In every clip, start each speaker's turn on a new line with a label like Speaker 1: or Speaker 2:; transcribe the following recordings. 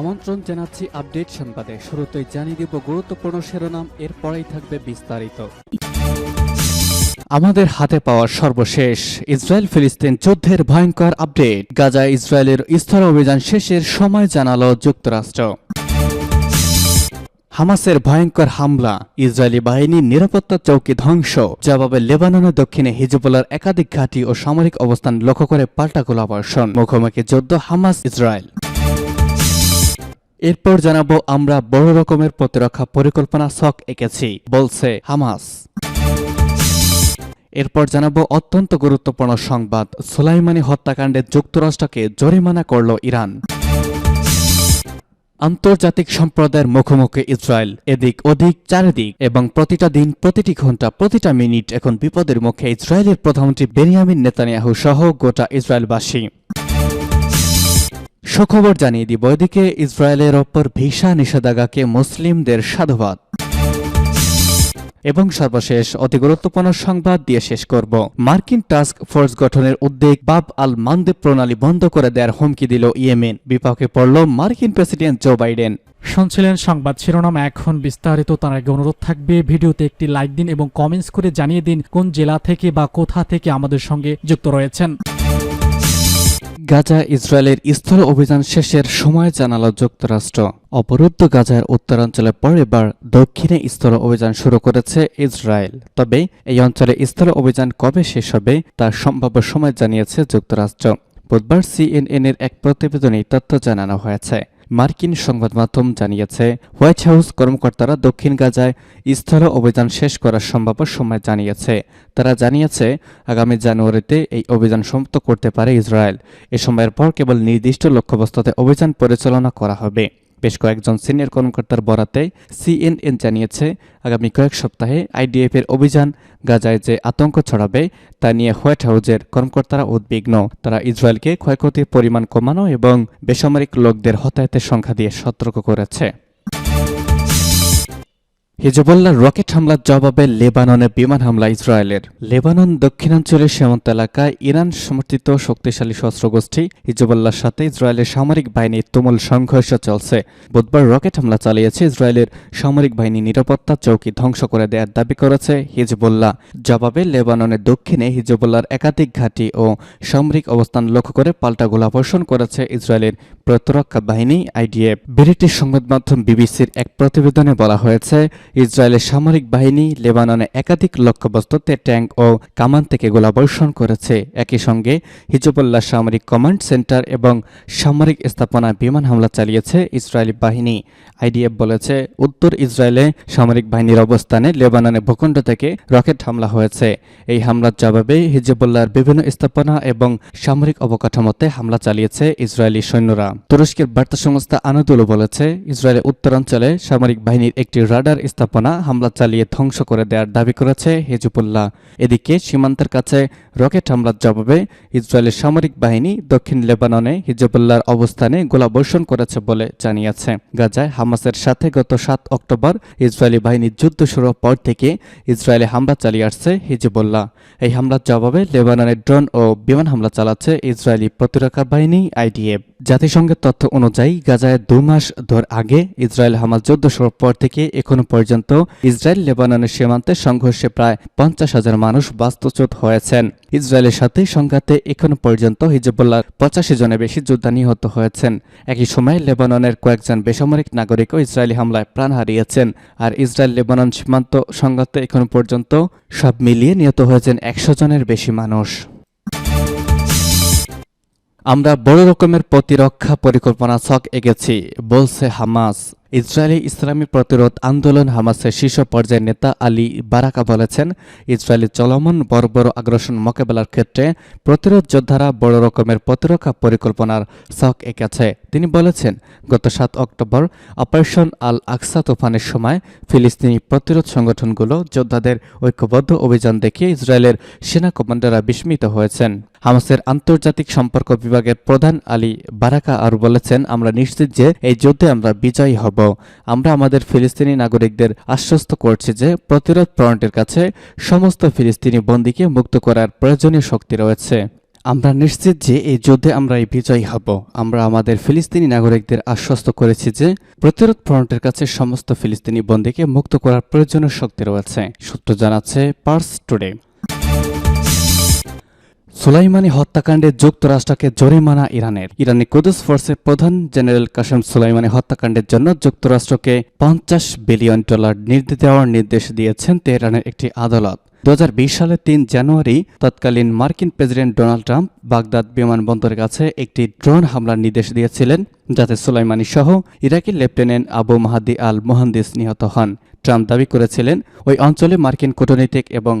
Speaker 1: আমন্ত্রণ জানাচ্ছি আপডেট সংবাদে শুরুতেই জানিয়ে দেব গুরুত্বপূর্ণ শিরোনাম এরপরেই থাকবে বিস্তারিত আমাদের হাতে পাওয়া সর্বশেষ ইসরায়েল ফিলিস্তিন যুদ্ধের ভয়ঙ্কর আপডেট গাজা ইসরায়েলের স্থল অভিযান শেষের সময় জানালো যুক্তরাষ্ট্র হামাসের ভয়ঙ্কর হামলা ইসরায়েলি বাহিনীর নিরাপত্তা চৌকি ধ্বংস জবাবে লেবাননের দক্ষিণে হিজবুলার একাধিক ঘাঁটি ও সামরিক অবস্থান লক্ষ্য করে পাল্টা গোলাবর্ষণ মুখোমুখি যুদ্ধ হামাস ইসরায়েল এরপর জানাবো আমরা বড় রকমের প্রতিরক্ষা পরিকল্পনা শখ এঁকেছি বলছে হামাস এরপর জানাবো অত্যন্ত গুরুত্বপূর্ণ সংবাদ সোলাইমানি হত্যাকাণ্ডে যুক্তরাষ্ট্রকে জরিমানা করল ইরান আন্তর্জাতিক সম্প্রদায়ের মুখোমুখি ইসরায়েল এদিক অধিক চারিদিক এবং প্রতিটা দিন প্রতিটি ঘন্টা প্রতিটা মিনিট এখন বিপদের মুখে ইসরায়েলের প্রধানমন্ত্রী বেনিয়ামিন নেতানিয়াহু সহ গোটা ইসরায়েলবাসী সুখবর জানিয়ে দিব এদিকে ইসরায়েলের ওপর ভিসা নিষেধাজ্ঞাকে মুসলিমদের সাধুবাদ এবং সর্বশেষ অতি গুরুত্বপূর্ণ সংবাদ দিয়ে শেষ করব মার্কিন টাস্ক ফোর্স গঠনের উদ্বেগ বাব আল মানদেব প্রণালী বন্ধ করে দেওয়ার হুমকি দিল ইয়েমেন বিপক্ষে পড়ল মার্কিন প্রেসিডেন্ট জো বাইডেন শুনছিলেন সংবাদ শিরোনাম এখন বিস্তারিত তার আগে অনুরোধ থাকবে ভিডিওতে একটি লাইক দিন এবং কমেন্টস করে জানিয়ে দিন কোন জেলা থেকে বা কোথা থেকে আমাদের সঙ্গে যুক্ত রয়েছেন গাজা ইসরায়েলের স্থল অভিযান শেষের সময় জানালো যুক্তরাষ্ট্র অবরুদ্ধ গাজার উত্তরাঞ্চলে পর দক্ষিণে স্থল অভিযান শুরু করেছে ইসরায়েল তবে এই অঞ্চলে স্থল অভিযান কবে শেষ হবে তার সম্ভাব্য সময় জানিয়েছে যুক্তরাষ্ট্র বুধবার সিএনএন এর এক প্রতিবেদনে তথ্য জানানো হয়েছে মার্কিন সংবাদ মাধ্যম জানিয়েছে হোয়াইট হাউস কর্মকর্তারা দক্ষিণ গাজায় স্থল অভিযান শেষ করার সম্ভাব্য সময় জানিয়েছে তারা জানিয়েছে আগামী জানুয়ারিতে এই অভিযান সমাপ্ত করতে পারে ইসরায়েল এ সময়ের পর কেবল নির্দিষ্ট লক্ষ্যবস্তুতে অভিযান পরিচালনা করা হবে বেশ কয়েকজন সিনিয়র কর্মকর্তার বরাতে সিএনএন জানিয়েছে আগামী কয়েক সপ্তাহে আইডিএফের অভিযান গাজায় যে আতঙ্ক ছড়াবে তা নিয়ে হোয়াইট হাউজের কর্মকর্তারা উদ্বিগ্ন তারা ইসরায়েলকে ক্ষয়ক্ষতির পরিমাণ কমানো এবং বেসামরিক লোকদের হতাহতের সংখ্যা দিয়ে সতর্ক করেছে হিজবুল্লাহ রকেট হামলার জবাবে লেবাননে বিমান হামলা ইসরায়েলের লেবানন দক্ষিণাঞ্চলের সীমান্ত এলাকায় ইরান সমর্থিত শক্তিশালী সশস্ত্র গোষ্ঠী হিজবুল্লাহর সাথে ইসরায়েলের সামরিক বাহিনীর তুমুল সংঘর্ষ চলছে বুধবার রকেট হামলা চালিয়েছে ইসরায়েলের সামরিক বাহিনী নিরাপত্তা চৌকি ধ্বংস করে দেওয়ার দাবি করেছে হিজবুল্লাহ জবাবে লেবাননের দক্ষিণে হিজবুল্লাহর একাধিক ঘাঁটি ও সামরিক অবস্থান লক্ষ্য করে পাল্টা গোলাবর্ষণ করেছে ইসরায়েলের প্রতিরক্ষা বাহিনী আইডিএফ ব্রিটিশ সংবাদ মাধ্যম বিবিসির এক প্রতিবেদনে বলা হয়েছে ইসরায়েলের সামরিক বাহিনী লেবাননে একাধিক লক্ষ্যবস্তুতে ট্যাঙ্ক ও কামান থেকে গোলাবর্ষণ করেছে একই সঙ্গে হিজবুল্লাহ সামরিক কমান্ড সেন্টার এবং সামরিক স্থাপনায় বিমান হামলা চালিয়েছে ইসরায়েলি বাহিনী আইডিএফ বলেছে উত্তর ইসরায়েলে সামরিক বাহিনীর অবস্থানে লেবাননে ভূখণ্ড থেকে রকেট হামলা হয়েছে এই হামলার জবাবে হিজবুল্লাহর বিভিন্ন স্থাপনা এবং সামরিক অবকাঠামোতে হামলা চালিয়েছে ইসরায়েলি সৈন্যরা তুরস্কের বার্তা সংস্থা আনাদুলো বলেছে ইসরায়েলের উত্তরাঞ্চলে সামরিক বাহিনীর একটি রাডার স্থাপনা হামলা চালিয়ে ধ্বংস করে দেওয়ার দাবি করেছে হিজবুল্লাহ এদিকে সীমান্তের কাছে রকেট হামলার জবাবে ইসরায়েলের সামরিক বাহিনী দক্ষিণ লেবাননে হিজবুল্লাহর অবস্থানে গোলাবর্ষণ করেছে বলে জানিয়েছে গাজায় হামাসের সাথে গত সাত অক্টোবর ইসরায়েলি বাহিনীর যুদ্ধ শুরুর পর থেকে ইসরায়েলে হামলা চালিয়ে আসছে হিজবুল্লাহ এই হামলার জবাবে লেবাননের ড্রোন ও বিমান হামলা চালাচ্ছে ইসরায়েলি প্রতিরক্ষা বাহিনী আইডিএফ জাতিসংঘের তথ্য অনুযায়ী গাজায় দু মাস ধর আগে ইসরায়েল হামাল যুদ্ধ শুরুর পর থেকে এখনো পর্যন্ত ইসরায়েল লেবাননের সীমান্তে সংঘর্ষে প্রায় পঞ্চাশ হাজার মানুষ বাস্তুচ্যুত হয়েছেন ইসরায়েলের সাথে সংঘাতে এখনো পর্যন্ত হিজবুল্লাহ পঁচাশি জনের বেশি যোদ্ধা নিহত হয়েছেন একই সময়ে লেবাননের কয়েকজন বেসামরিক নাগরিকও ইসরায়েলি হামলায় প্রাণ হারিয়েছেন আর ইসরায়েল লেবানন সীমান্ত সংঘাতে এখনো পর্যন্ত সব মিলিয়ে নিহত হয়েছেন একশো জনের বেশি মানুষ আমরা বড় রকমের প্রতিরক্ষা পরিকল্পনা ছক এগেছি বলছে হামাস ইসরায়েলি ইসলামী প্রতিরোধ আন্দোলন হামাসের শীর্ষ পর্যায়ের নেতা আলী বারাকা বলেছেন ইসরায়েলি চলমান বর্বর আগ্রাসন মোকাবেলার ক্ষেত্রে প্রতিরোধ যোদ্ধারা বড় রকমের প্রতিরক্ষা পরিকল্পনার শখ এঁকেছে তিনি বলেছেন গত সাত অক্টোবর অপারেশন আল আকসা তুফানের সময় ফিলিস্তিনি প্রতিরোধ সংগঠনগুলো যোদ্ধাদের ঐক্যবদ্ধ অভিযান দেখিয়ে ইসরায়েলের সেনা কমান্ডাররা বিস্মিত হয়েছেন হামাসের আন্তর্জাতিক সম্পর্ক বিভাগের প্রধান আলী বারাকা আর বলেছেন আমরা নিশ্চিত যে এই যুদ্ধে আমরা বিজয়ী হব আমরা আমাদের ফিলিস্তিনি নাগরিকদের আশ্বস্ত করছি যে প্রতিরোধ ফ্রন্টের কাছে সমস্ত ফিলিস্তিনি বন্দীকে মুক্ত করার প্রয়োজনীয় শক্তি রয়েছে আমরা নিশ্চিত যে এই যুদ্ধে আমরা এই বিজয়ী হব আমরা আমাদের ফিলিস্তিনি নাগরিকদের আশ্বস্ত করেছি যে প্রতিরোধ ফ্রন্টের কাছে সমস্ত ফিলিস্তিনি বন্দীকে মুক্ত করার প্রয়োজনীয় শক্তি রয়েছে সূত্র জানাচ্ছে পার্স টুডে সুলাইমানি হত্যাকাণ্ডে যুক্তরাষ্ট্রকে জরিমানা ইরানের ইরানি কুদুস ফোর্সের প্রধান জেনারেল কাসেম সুলাইমানি হত্যাকাণ্ডের জন্য যুক্তরাষ্ট্রকে পঞ্চাশ বিলিয়ন ডলার নির্দেশ দেওয়ার নির্দেশ দিয়েছেন তেহরানের একটি আদালত দু সালের তিন জানুয়ারি তৎকালীন মার্কিন প্রেসিডেন্ট ডোনাল্ড ট্রাম্প বাগদাদ বিমানবন্দরের কাছে একটি ড্রোন হামলার নির্দেশ দিয়েছিলেন যাতে সুলাইমানি সহ ইরাকি লেফটেন্যান্ট আবু মাহাদি আল মোহান্দিস নিহত হন ট্রাম্প দাবি করেছিলেন ওই অঞ্চলে মার্কিন কূটনৈতিক এবং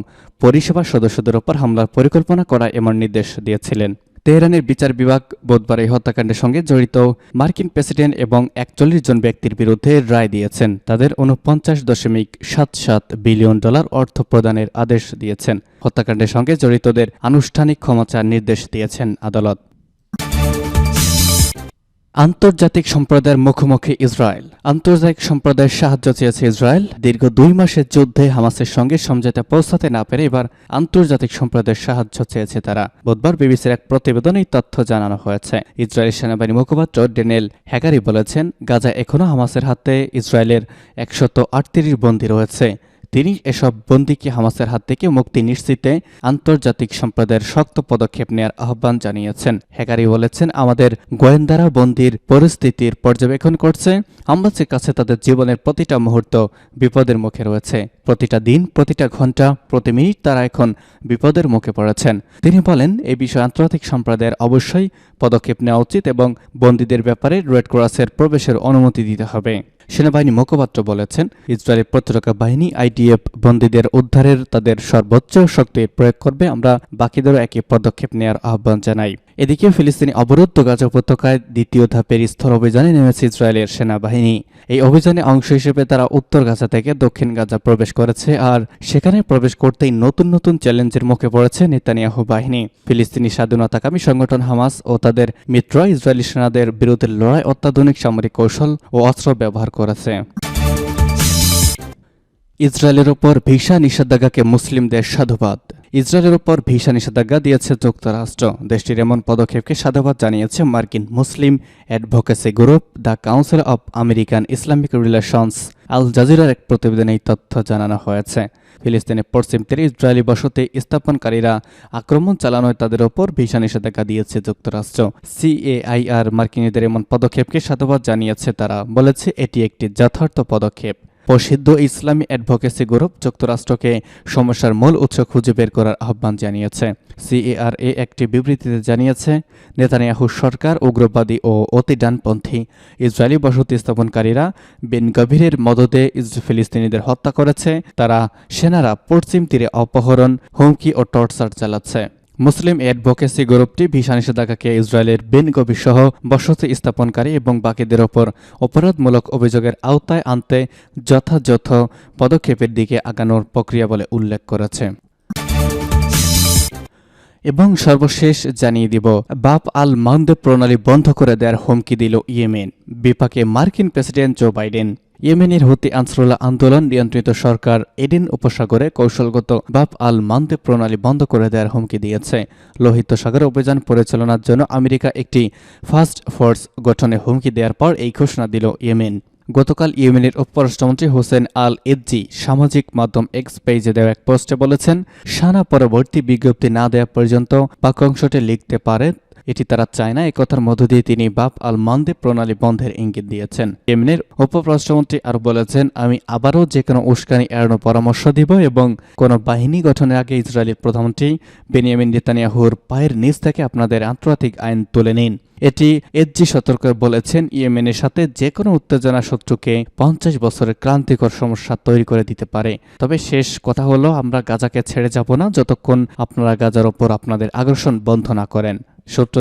Speaker 1: পরিষেবা সদস্যদের ওপর হামলার পরিকল্পনা করা এমন নির্দেশ দিয়েছিলেন তেহরানের বিচার বিভাগ বুধবার এই হত্যাকাণ্ডের সঙ্গে জড়িত মার্কিন প্রেসিডেন্ট এবং একচল্লিশ জন ব্যক্তির বিরুদ্ধে রায় দিয়েছেন তাদের উনপঞ্চাশ দশমিক সাত সাত বিলিয়ন ডলার অর্থ প্রদানের আদেশ দিয়েছেন হত্যাকাণ্ডের সঙ্গে জড়িতদের আনুষ্ঠানিক ক্ষমা নির্দেশ দিয়েছেন আদালত আন্তর্জাতিক সম্প্রদায়ের মুখোমুখি ইসরায়েল আন্তর্জাতিক সম্প্রদায়ের সাহায্য চেয়েছে ইসরায়েল দীর্ঘ দুই মাসের যুদ্ধে হামাসের সঙ্গে সমঝোতা পৌঁছাতে না পেরে এবার আন্তর্জাতিক সম্প্রদায়ের সাহায্য চেয়েছে তারা বুধবার বিবিসির এক প্রতিবেদনে তথ্য জানানো হয়েছে ইসরায়েলের সেনাবাহিনী মুখপাত্র ডেনেল হ্যাকারি বলেছেন গাজা এখনও হামাসের হাতে ইসরায়েলের একশত আটত্রিশ বন্দী রয়েছে তিনি এসব বন্দীকে হামাসের হাত থেকে মুক্তি নিশ্চিতে আন্তর্জাতিক সম্প্রদায়ের শক্ত পদক্ষেপ নেওয়ার আহ্বান জানিয়েছেন হ্যাকারি বলেছেন আমাদের গোয়েন্দারা বন্দির পরিস্থিতির পর্যবেক্ষণ করছে হামাসের কাছে তাদের জীবনের প্রতিটা মুহূর্ত বিপদের মুখে রয়েছে প্রতিটা দিন প্রতিটা ঘন্টা প্রতি মিনিট তারা এখন বিপদের মুখে পড়েছেন তিনি বলেন এ বিষয়ে আন্তর্জাতিক সম্প্রদায়ের অবশ্যই পদক্ষেপ নেওয়া উচিত এবং বন্দীদের ব্যাপারে রেড ক্রসের প্রবেশের অনুমতি দিতে হবে সেনাবাহিনী মুখপাত্র বলেছেন ইসরায়েলের প্রতিরক্ষা বাহিনী আইডিএফ বন্দীদের উদ্ধারের তাদের সর্বোচ্চ শক্তি প্রয়োগ করবে আমরা বাকিদেরও একই পদক্ষেপ নেওয়ার আহ্বান জানাই এদিকে ফিলিস্তিনি অবরুদ্ধ গাজা উপত্যকায় দ্বিতীয় ধাপের স্থল অভিযানে নেমেছে ইসরায়েলের সেনাবাহিনী এই অভিযানে অংশ হিসেবে তারা উত্তর গাজা থেকে দক্ষিণ গাজা প্রবেশ করেছে আর সেখানে প্রবেশ করতেই নতুন নতুন চ্যালেঞ্জের মুখে পড়েছে নেতানিয়াহু বাহিনী ফিলিস্তিনি স্বাধীনতাকামী সংগঠন হামাস ও তাদের মিত্র ইসরায়েলি সেনাদের বিরুদ্ধে লড়াই অত্যাধুনিক সামরিক কৌশল ও অস্ত্র ব্যবহার করেছে ইসরায়েলের ওপর ভিসা নিষেধাজ্ঞাকে মুসলিমদের সাধুবাদ ইসরায়েলের উপর ভিসা নিষেধাজ্ঞা দিয়েছে যুক্তরাষ্ট্র দেশটির এমন পদক্ষেপকে সাধুবাদ জানিয়েছে মার্কিন মুসলিম advocacy group the council of American Islamic relations আল জাজিরার এক প্রতিবেদনে এই তথ্য জানানো হয়েছে ফিলিস্তিনের পশ্চিম তীরে ইসরায়েলি বসতি স্থাপনকারীরা আক্রমণ চালানোয় তাদের ওপর ভিসা নিষেধাজ্ঞা দিয়েছে যুক্তরাষ্ট্র সিএআইআর মার্কিনীদের এমন পদক্ষেপকে সাধুবাদ জানিয়েছে তারা বলেছে এটি একটি যথার্থ পদক্ষেপ প্রসিদ্ধ ইসলামী অ্যাডভোকেসি গ্রুপ যুক্তরাষ্ট্রকে সমস্যার মূল উৎস খুঁজে বের করার আহ্বান জানিয়েছে সিএআরএ একটি বিবৃতিতে জানিয়েছে নেতানিয়াহু সরকার উগ্রবাদী ও অতি ডানপন্থী ইসরায়েলি বসতি স্থাপনকারীরা বিন গভীরের মদদে ফিলিস্তিনিদের হত্যা করেছে তারা সেনারা পশ্চিম তীরে অপহরণ হুমকি ও টর্চার চালাচ্ছে মুসলিম অ্যাডভোকেসি গ্রুপটি ভিসা নিষেধাজ্ঞাকে ইসরায়েলের বিন গভীর সহ বসতি স্থাপনকারী এবং বাকিদের ওপর অপরাধমূলক অভিযোগের আওতায় আনতে যথাযথ পদক্ষেপের দিকে আগানোর প্রক্রিয়া বলে উল্লেখ করেছে এবং সর্বশেষ জানিয়ে দিব বাপ আল মান্দে প্রণালী বন্ধ করে দেওয়ার হুমকি দিল ইয়েমেন বিপাকে মার্কিন প্রেসিডেন্ট জো বাইডেন ইয়েমেনের হুতি আনসরুল্লাহ আন্দোলন নিয়ন্ত্রিত সরকার এডেন উপসাগরে কৌশলগত বাপ আল মান্দে প্রণালী বন্ধ করে দেওয়ার হুমকি দিয়েছে লোহিত সাগর অভিযান পরিচালনার জন্য আমেরিকা একটি ফার্স্ট ফোর্স গঠনে হুমকি দেওয়ার পর এই ঘোষণা দিল ইয়েমেন গতকাল ইয়েমেনের উপরাষ্ট্রমন্ত্রী হোসেন আল এজি সামাজিক মাধ্যম এক্স পেজে দেওয়া এক পোস্টে বলেছেন সানা পরবর্তী বিজ্ঞপ্তি না দেওয়া পর্যন্ত বাক্যাংশটি লিখতে পারে এটি তারা চায় না একথার মধ্য দিয়ে তিনি বাপ আল মন্দে প্রণালী বন্ধের ইঙ্গিত দিয়েছেন ইয়েমেনের উপরাষ্ট্রমন্ত্রী আরও বলেছেন আমি আবারও যে কোনো উস্কানি এড়ানোর পরামর্শ দিব এবং কোনো বাহিনী গঠনের আগে ইসরায়েলের প্রধানমন্ত্রী বেনিয়ামিন নেতানিয়াহুর পায়ের নিচ থেকে আপনাদের আন্তর্জাতিক আইন তুলে নিন এটি এজি সতর্ক বলেছেন ইয়েমেনের সাথে যে কোনো উত্তেজনা শত্রুকে পঞ্চাশ বছরের ক্রান্তিকর সমস্যা তৈরি করে দিতে পারে তবে শেষ কথা হলো আমরা গাজাকে ছেড়ে যাব না যতক্ষণ আপনারা গাজার ওপর আপনাদের আকর্ষণ বন্ধ না করেন শত্রু